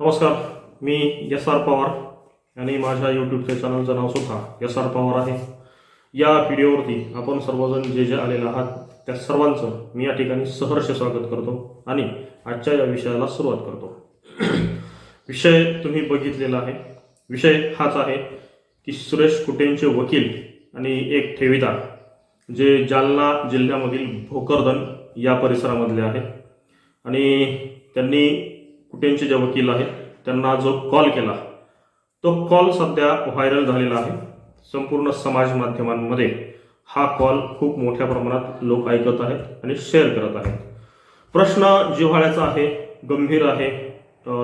नमस्कार मी S R Pawar आणि माझ्या यूट्यूबच्या चॅनलचं नाव सुद्धा एस आर पवार आहे. या व्हिडिओवरती आपण सर्वजण जे जे आलेले आहात त्या सर्वांचं मी या ठिकाणी सहर्ष स्वागत करतो आणि आजच्या या विषयाला सुरुवात करतो. विषय तुम्ही बघितलेला आहे. विषय हाच आहे की सुरेश कुटेंचे वकील आणि एक ठेवीदार जे जालना जिल्ह्यामधील भोकरदन या परिसरामधले आहेत. आणि त्यांनी कुटेंचे जे वकील आहेत त्यांना जो कॉल केला तो कॉल सध्या व्हायरल झालेला आहे. संपूर्ण समाज माध्यमांमध्ये हा कॉल खूप मोठ्या प्रमाणात लोक ऐकत आहेत आणि शेअर करत आहेत. प्रश्न जिव्हाळ्याचा आहे गंभीर आहे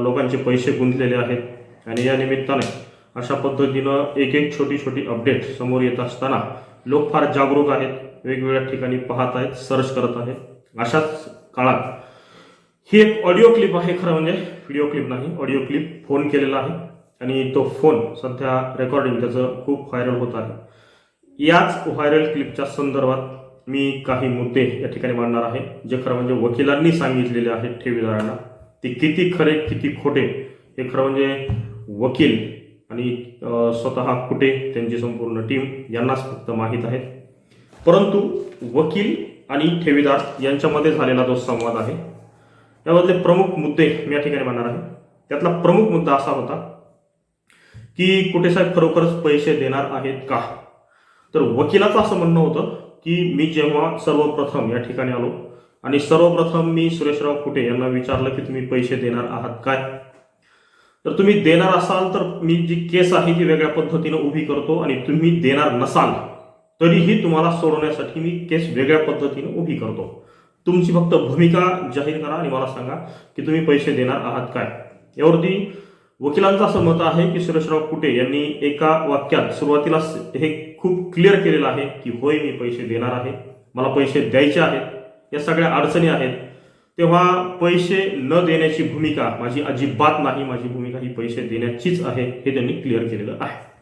लोकांचे पैसे गुंतलेले आहेत आणि या निमित्ताने अशा पद्धतीनं एक एक छोटी छोटी अपडेट समोर येत असताना लोक फार जागरूक आहेत वेगवेगळ्या ठिकाणी पाहत आहेत सर्च करत आहेत. अशाच काळात ही एक ऑडिओ क्लिप आहे खरं म्हणजे. व्हिडिओ क्लिप नाही ऑडिओ क्लिप फोन केलेला आहे. आणि तो फोन सध्या रेकॉर्डिंग त्याचं खूप व्हायरल होत आहे. याच व्हायरल क्लिपच्या संदर्भात मी काही मुद्दे या ठिकाणी मांडणार आहे जे खरं म्हणजे वकिलांनी सांगितलेले आहेत ठेवीदारांना. ते किती खरे किती खोटे हे खरं म्हणजे वकील आणि स्वतः कुठे त्यांची संपूर्ण टीम यांनाच फक्त माहीत आहे. परंतु वकील आणि ठेवीदार यांच्यामध्ये झालेला जो संवाद आहे यामधले प्रमुख मुद्दे मी या ठिकाणी मांडणार आहे. त्यातला प्रमुख मुद्दा असा होता की कुठे साहेब खरोखरच पैसे देणार आहेत का? तर वकिलाचं असं म्हणणं होतं की मी जेव्हा सर्वप्रथम या ठिकाणी आलो आणि सर्वप्रथम मी सुरेशराव कुटे यांना विचारलं की तुम्ही पैसे देणार आहात काय? तर तुम्ही देणार असाल तर मी जी केस आहे ती वेगळ्या पद्धतीनं उभी करतो आणि तुम्ही देणार नसाल तरीही तुम्हाला सोडवण्यासाठी मी केस वेगळ्या पद्धतीनं उभी करतो. तुमची फक्त भूमिका जाहीर करा आणि मला सांगा की तुम्ही पैसे देणार आहात काय? यावरती वकिलांचं असं मत आहे की सुरेशराव कुटे यांनी एका वाक्यात सुरुवातीला हे खूप क्लिअर केलेलं आहे की होय मी पैसे देणार आहे. मला पैसे द्यायचे आहेत. या सगळ्या अडचणी आहेत. तेव्हा पैसे न देण्याची भूमिका माझी अजिबात नाही. माझी भूमिका ही पैसे देण्याचीच आहे हे त्यांनी क्लिअर केलेलं आहे.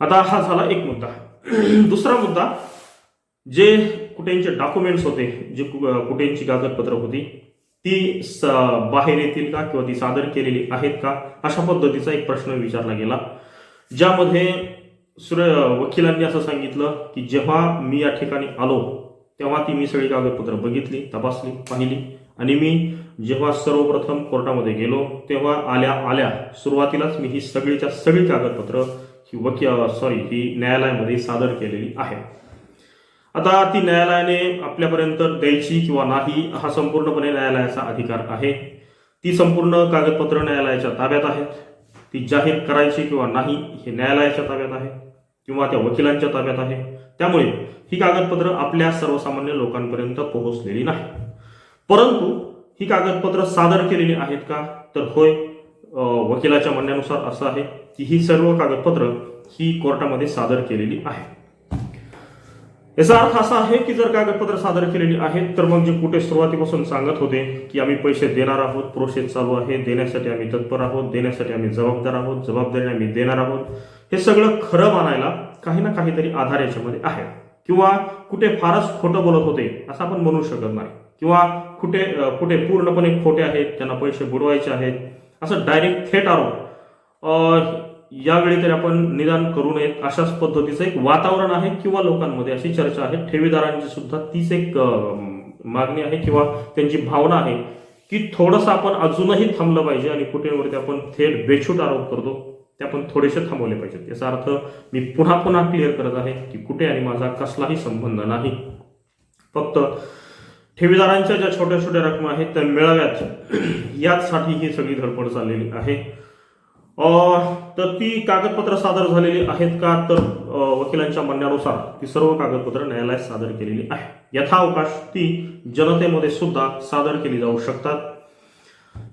आता हा झाला एक मुद्दा. दुसरा मुद्दा जे कुटेंचे डॉक्युमेंट्स होते जे कु- कागदपत्र होती ती स बाहेर येतील का किंवा ती सादर केलेली आहेत का अशा पद्धतीचा एक प्रश्न विचारला गेला. ज्यामध्ये सुर वकिलांनी असं सांगितलं की जेव्हा मी या ठिकाणी आलो तेव्हा ती मी सगळी कागदपत्र बघितली तपासली पाहिली. आणि मी जेव्हा सर्वप्रथम कोर्टामध्ये गेलो तेव्हा आल्या आल्या सुरुवातीलाच मी ही सगळीच्या सगळी कागदपत्र ही वकी सॉरी ही न्यायालयामध्ये सादर केलेली आहे आता ती न्यायालयाने आपल्यापर्यंत द्यायची किंवा नाही हा संपूर्णपणे न्यायालयाचा अधिकार आहे. ती संपूर्ण कागदपत्र न्यायालयाच्या ताब्यात आहेत. ती जाहीर करायची किंवा नाही हे न्यायालयाच्या ताब्यात आहे किंवा त्या वकिलांच्या ताब्यात आहे. त्यामुळे ही कागदपत्र आपल्या सर्वसामान्य लोकांपर्यंत पोहोचलेली नाही. परंतु ही कागदपत्र सादर केलेली आहेत का? तर होय वकिलाच्या म्हणण्यानुसार असं आहे की ही सर्व कागदपत्र ही कोर्टामध्ये सादर केलेली आहे याचा अर्थ असा आहे की जर कागदपत्र सादर केलेली आहेत तर मग जे कुठे सुरुवातीपासून सांगत होते की आम्ही पैसे देणार आहोत प्रोसेस चालू आहे देण्यासाठी आम्ही तत्पर आहोत देण्यासाठी आम्ही जबाबदार आहोत जबाबदारी आम्ही देणार आहोत हे सगळं खरं मानायला काही ना काहीतरी आधार याच्यामध्ये आहे. किंवा कुठे फारच खोटं बोलत होते असं आपण म्हणू शकत नाही. किंवा कुठे कुठे पूर्णपणे खोटे आहेत त्यांना पैसे बुडवायचे आहेत असं डायरेक्ट थेट आरोप. यावेळी तरी आपण निदान करू नये अशाच पद्धतीचं एक वातावरण आहे किंवा लोकांमध्ये अशी चर्चा आहे. ठेवीदारांची सुद्धा तीच एक मागणी आहे किंवा त्यांची भावना आहे की थोडंसं आपण अजूनही थांबलं पाहिजे आणि कुठेवरती आपण थेट बेछूट आरोप करतो ते आपण थोडेसे थांबवले पाहिजेत. याचा अर्थ मी पुन्हा पुन्हा क्लिअर करत आहे की कुठे आणि माझा कसलाही संबंध नाही. फक्त ठेवीदारांच्या ज्या छोट्या छोट्या रकमा आहेत त्या मिळाव्यात. याचसाठी ही सगळी धडपड चाललेली आहे. तर ती कागदपत्र सादर झालेली आहेत का? तर वकिलांच्या म्हणण्यानुसार ती सर्व कागदपत्र न्यायालयात सादर केलेली आहे. यथावकाश ती जनतेमध्ये सुद्धा सादर केली जाऊ शकतात.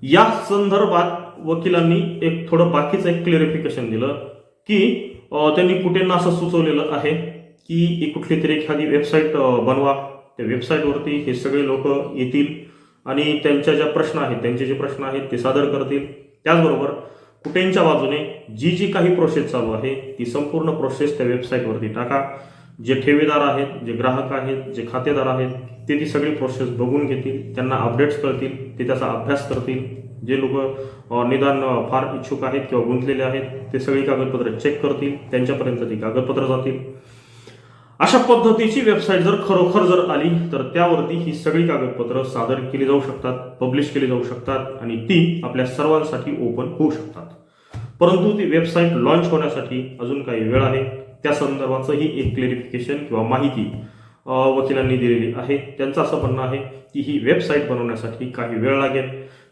या संदर्भात वकिलांनी एक थोडं बाकीचं एक क्लिअरिफिकेशन दिलं की त्यांनी कुठेंना असं सुचवलेलं आहे की एक कुठली तरी एखादी वेबसाईट बनवा. त्या वेबसाईटवरती हे सगळे लोक येतील आणि त्यांच्या ज्या प्रश्न आहेत त्यांचे जे प्रश्न आहेत ते सादर करतील. त्याचबरोबर कुठेंच्या बाजूने जी जी काही प्रोसेस चालू आहे ती संपूर्ण प्रोसेस त्या वेबसाईटवरती टाका. जे ठेवीदार आहेत जे ग्राहक आहेत जे खातेदार आहेत ते ती सगळी प्रोसेस बघून घेतील त्यांना अपडेट्स कळतील ते त्याचा अभ्यास करतील. जे लोक निदान फार इच्छुक आहेत किंवा गुंतलेले आहेत ते सगळी कागदपत्र चेक करतील त्यांच्यापर्यंत ती कागदपत्र जातील. अशा पद्धतीची वेबसाईट जर खरोखर जर आली तर त्यावरती ही सगळी कागदपत्रं सादर केली जाऊ शकतात पब्लिश केली जाऊ शकतात आणि ती आपल्या सर्वांसाठी ओपन होऊ शकतात. परंतु ती वेबसाईट लॉन्च होण्यासाठी अजून काही वेळ आहे. त्या संदर्भाचंही एक क्लेरिफिकेशन किंवा माहिती वकिलांनी दिलेली आहे. त्यांचं असं म्हणणं आहे की ही वेबसाईट बनवण्यासाठी काही वेळ लागेल.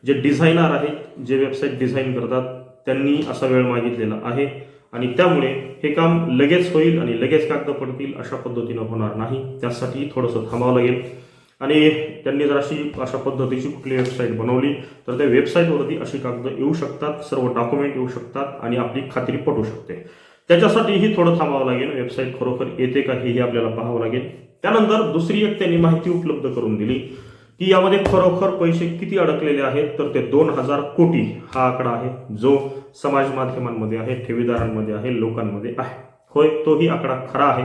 जे डिझायनर आहेत जे वेबसाईट डिझाईन करतात त्यांनी असा वेळ मागितलेला आहे. आणि त्यामुळे हे काम लगेच होईल आणि लगेच कागद पडतील अशा पद्धतीनं होणार नाही. त्यासाठी थोडंसं थांबावं लागेल. आणि त्यांनी जर अशी अशा पद्धतीची कुठली वेबसाईट बनवली तर त्या वेबसाईटवरती अशी कागद येऊ शकतात सर्व डॉक्युमेंट येऊ शकतात आणि आपली खात्री पटू शकते. त्याच्यासाठीही थोडं थांबावं लागेल. वेबसाईट खरोखर येते का हेही आपल्याला पाहावं लागेल. त्यानंतर दुसरी एक त्यांनी माहिती उपलब्ध करून दिली. की यामध्ये खरोखर पैसे किती अडकलेले आहेत? तर ते दोन हजार कोटी हा आकडा आहे जो समाज माध्यमांमध्ये आहे ठेवीदारांमध्ये आहे लोकांमध्ये आहे. होय तोही आकडा खरा आहे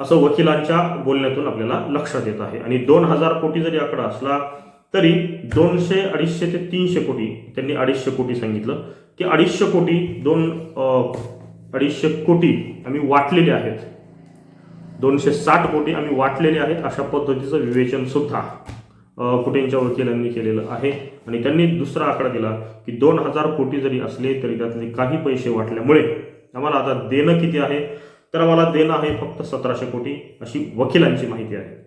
असं वकिलांच्या बोलण्यातून आपल्याला लक्षात येत आहे. आणि दोन हजार कोटी जरी आकडा असला तरी दोनशे अडीचशे ते तीनशे कोटी त्यांनी अडीचशे कोटी सांगितलं की अडीचशे कोटी दोन अडीचशे कोटी आम्ही वाटलेले आहेत. दोनशे साठ कोटी आम्ही वाटलेले आहेत अशा पद्धतीचं विवेचन सुद्धा. कुटेंच्या वकिलांनी केलेलं आहे. आणि त्यांनी दुसरा आकडा दिला की दोन हजार कोटी जरी असले तरी त्यातले काही पैसे वाटल्यामुळे आम्हाला आता देणं किती आहे? तर आम्हाला देणं आहे फक्त सतराशे कोटी अशी वकिलांची माहिती आहे.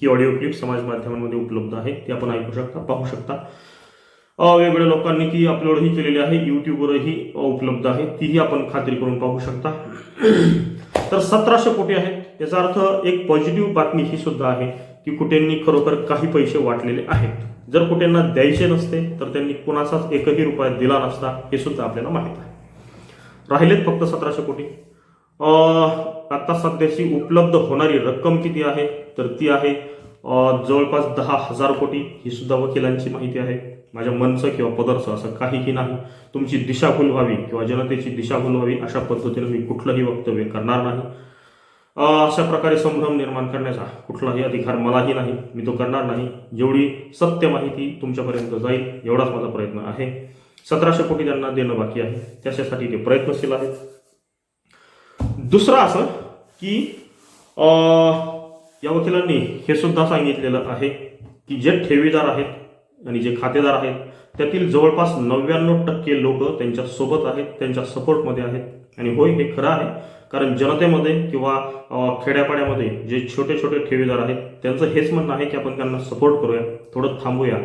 ही ऑडिओ क्लिप समाज माध्यमांमध्ये उपलब्ध आहे. ती आपण ऐकू शकता पाहू शकता. वेगवेगळ्या लोकांनी ती अपलोडही केलेली आहे. यूट्यूबवरही उपलब्ध आहे. तीही आपण खात्री करून पाहू शकता. तर सतराशे कोटी आहेत. याचा अर्थ एक पॉझिटिव्ह बातमी ही सुद्धा आहे. की कुठेंनी खरोखर काही पैसे वाटलेले आहेत. जर कुठेंना द्यायचे नसते तर त्यांनी कुणाचाच एकही रुपया दिला नसता हे सुद्धा आपल्याला माहीत आहे. राहिलेत फक्त सतराशे कोटी. आता सध्याची उपलब्ध होणारी रक्कम किती आहे? तर ती आहे जवळपास दहा हजार कोटी. ही सुद्धा वकिलांची माहिती आहे. माझ्या मनचं किंवा पदरचं असं काहीही नाही. तुमची दिशाभूल व्हावी किंवा जनतेची दिशाभूल व्हावी अशा पद्धतीनं मी कुठलंही वक्तव्य करणार नाही. अशा प्रकारे संभ्रम निर्माण करण्याचा कुठलाही अधिकार मलाही नाही मी तो करणार नाही. जेवढी सत्य माहिती तुमच्यापर्यंत जाईल एवढाच माझा प्रयत्न आहे. सतराशे कोटी त्यांना देणं बाकी आहे. त्याच्यासाठी ते प्रयत्नशील आहेत. दुसरं असं की या वकिलांनी हे सुद्धा सांगितलेलं आहे की जे ठेवीदार आहेत आणि जे खातेदार आहेत त्यातील जवळपास नव्याण्णव टक्के लोक त्यांच्यासोबत आहेत त्यांच्या सपोर्टमध्ये आहेत. आणि होय हे खरं आहे कारण जनतेमध्ये किंवा खेड्यापाड्यामध्ये जे छोटे छोटे ठेवीदार आहेत त्यांचं हेच म्हणणं आहे की आपण त्यांना सपोर्ट करूया थोडं थांबूया.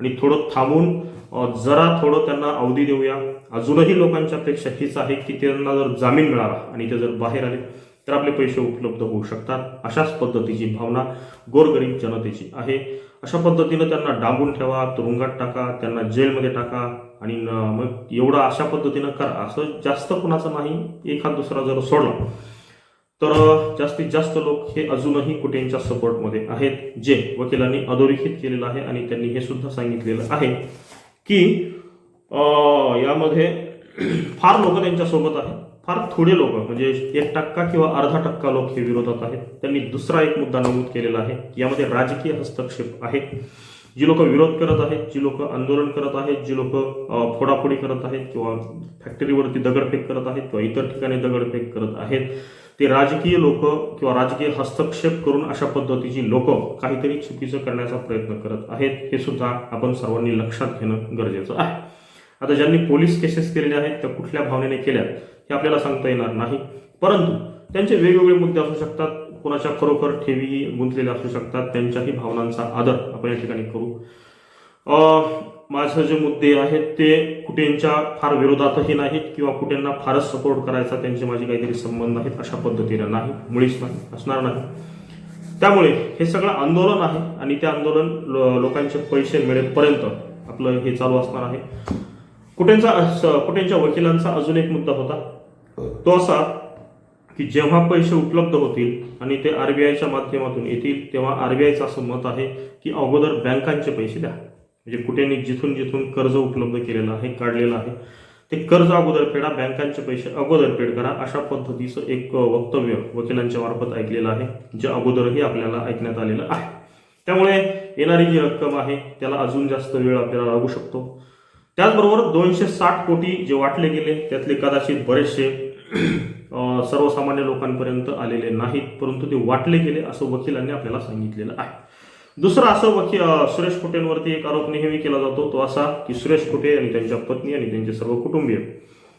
आणि थोडं थांबून जरा थोडं त्यांना अवधी देऊया. अजूनही लोकांच्या अपेक्षा हीच आहे की त्यांना जर जामीन मिळाला आणि ते जर बाहेर आले तर आपले पैसे उपलब्ध होऊ शकतात. अशाच पद्धतीची भावना गोरगरीब जनतेची आहे. अशा पद्धतीनं त्यांना डांबून ठेवा तुरुंगात टाका त्यांना जेलमध्ये टाका आणि मग एवढं अशा पद्धतीनं करा. असं जास्त कुणाचं नाही एखाद दुसरा जर सोडला तर जास्तीत जास्त लोक हे अजूनही कुटेंच्या सपोर्टमध्ये आहेत जे वकिलांनी अधोरेखित केलेलं आहे आणि त्यांनी हे सुद्धा सांगितलेलं आहे की यामध्ये फार लोक त्यांच्यासोबत आहेत. फार थोडे लोक म्हणजे एक टक्का किंवा अर्धा टक्का लोक हे विरोधात आहेत. त्यांनी दुसरा एक मुद्दा नमूद केलेला आहे. यामध्ये राजकीय हस्तक्षेप आहे. जी लोक विरोध करत आहेत जी लोक आंदोलन करत आहेत जी लोक फोडाफोडी करत आहेत किंवा फॅक्टरीवरती दगडफेक करत आहेत किंवा इतर ठिकाणी दगडफेक करत आहेत ते राजकीय लोक किंवा राजकीय हस्तक्षेप करून अशा पद्धतीची लोक काहीतरी चुकीचं करण्याचा प्रयत्न करत आहेत हे सुद्धा आपण सर्वांनी लक्षात घेणं गरजेचं आहे. आता ज्यांनी पोलीस केसेस केलेल्या आहेत त्या कुठल्या भावनेने केल्या हे आपल्याला सांगता येणार नाही. परंतु त्यांचे वेगवेगळे मुद्दे असू शकतात. कोणाच्या खरोखर ठेवीही गुंतलेल्या असू शकतात त्यांच्याही भावनांचा आदर आपण या ठिकाणी करू. माझं माझे जे मुद्दे आहेत ते कुठेंच्या फार विरोधातही नाहीत किंवा कुठेंना फारच सपोर्ट करायचा त्यांचे माझे काहीतरी संबंध आहेत अशा पद्धतीने नाही मुळीच नाही असणार नाही. त्यामुळे हे सगळं आंदोलन आहे आणि ते आंदोलन लो- लोकांचे पैसे मिळेपर्यंत आपलं हे चालू असणार आहे. कुठेंचा कुठेंच्या वकिलांचा अजून एक मुद्दा होता. तो असा की जेव्हा पैसे उपलब्ध होतील आणि ते आर बी आयच्या माध्यमातून येतील तेव्हा आर बी आयचं असं मत आहे की अगोदर बँकांचे पैसे द्या. म्हणजे कुठेनी जिथून जिथून कर्ज उपलब्ध केलेलं आहे काढलेलं आहे ते कर्ज अगोदर फेडा बँकांचे पैसे अगोदर पेड करा. अशा पद्धतीचं एक वक्तव्य वकिलांच्या मार्फत ऐकलेलं आहे जे अगोदरही आपल्याला ऐकण्यात आलेलं आहे. त्यामुळे येणारी जी रक्कम आहे त्याला अजून जास्त वेळ आपल्याला लागू शकतो. त्याचबरोबर दोनशे साठ कोटी जे वाटले गेले त्यातले कदाचित बरेचसे सर्वसामान्य लोकांपर्यंत आलेले नाहीत परंतु ते वाटले गेले असं वकिलांनी आपल्याला सांगितलेलं आहे. दुसरं असं वकील सुरेश खोटेंवरती एक आरोप नेहमी केला जातो तो असा की सुरेश खोटे आणि त्यांच्या पत्नी आणि त्यांचे सर्व कुटुंबीय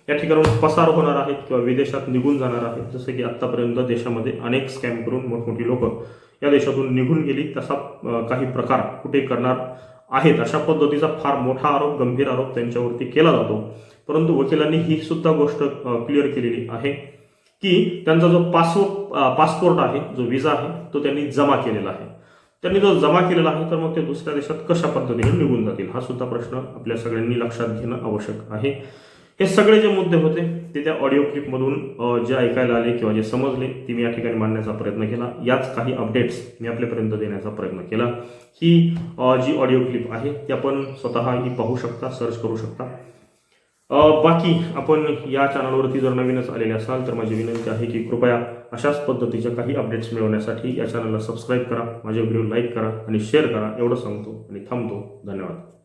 या ठिकाणाहून पसार होणार आहेत किंवा विदेशात निघून जाणार आहेत. जसं की आतापर्यंत देशामध्ये अनेक स्कॅम करून मोठमोठी लोक या देशातून निघून गेली तसा काही प्रकार कुठे करणार आहेत अशा पद्धतीचा फार मोठा आरोप गंभीर आरोप त्यांच्यावरती केला जातो. परंतु वकिलांनी ही सुद्धा गोष्ट क्लिअर केलेली आहे. की त्यांचा जो पासपोर्ट पासपोर्ट आहे जो विजा आहे तो त्यांनी जमा केलेला आहे. त्यांनी जो जमा केलेला आहे तर मग ते दुसऱ्या देशात कशा पद्धतीने निघून जातील? हा सुद्धा प्रश्न आपल्या सगळ्यांनी लक्षात घेणं आवश्यक आहे. हे सगळे जे मुद्दे होते ते त्या ऑडिओ क्लिपमधून जे ऐकायला आले किंवा जे समजले ते मी या ठिकाणी मांडण्याचा प्रयत्न केला. याच काही अपडेट्स मी आपल्यापर्यंत देण्याचा प्रयत्न केला. ही जी ऑडिओ क्लिप आहे ती आपण स्वतःही पाहू शकता सर्च करू शकता. बाकी आपण या चॅनलवरती जर नवीनच आलेले असाल तर माझी विनंती आहे की कृपया अशाच पद्धतीच्या काही अपडेट्स मिळवण्यासाठी या चॅनलला सबस्क्राईब करा माझे व्हिडिओ लाईक करा आणि शेअर करा एवढं सांगतो आणि थांबतो. धन्यवाद.